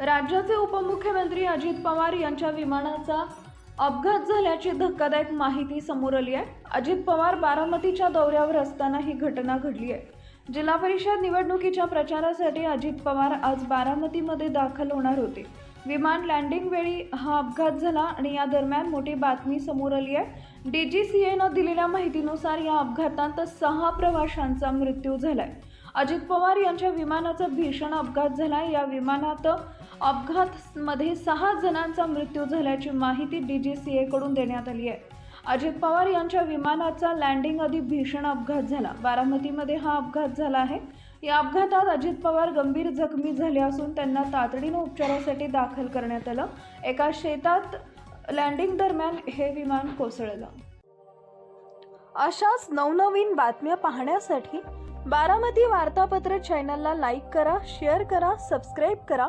राज्याचे उपमुख्यमंत्री अजित पवार यांच्या विमानाचा अपघात झाल्याची धक्कादायक माहिती समोर आली आहे. अजित पवार बारामतीच्या दौऱ्यावर असताना ही घटना घडली आहे. जिल्हा परिषद निवडणुकीच्या प्रचारासाठी अजित पवार आज बारामतीमध्ये दाखल होणार होते. विमान लँडिंग वेळी हा अपघात झाला आणि या दरम्यान मोठी बातमी समोर आली आहे. डी जी सी एनं दिलेल्या माहितीनुसार या अपघातात सहा प्रवाशांचा मृत्यू झालाय. अजित पवार यांच्या विमानाचा भीषण अपघात झाला या विमानात अपघात मध्ये सहा जणांचा मृत्यू झाल्याची माहिती डी जी सी कडून देण्यात आली आहे. अजित पवार यांच्या विमानाचा लँडिंग आधी भीषण अपघात झाला. बारामतीमध्ये हा अपघात झाला आहे. या अपघातात अजित पवार गंभीर जखमी झाले असून त्यांना तातडीनं उपचारासाठी दाखल करण्यात आलं. एका शेतात लँडिंग दरम्यान हे विमान कोसळलं. अशाच नवनवीन बातम्या पाहण्यासाठी बारामती वार्तापत्र चॅनलला लाईक करा शेअर करा सबस्क्राईब करा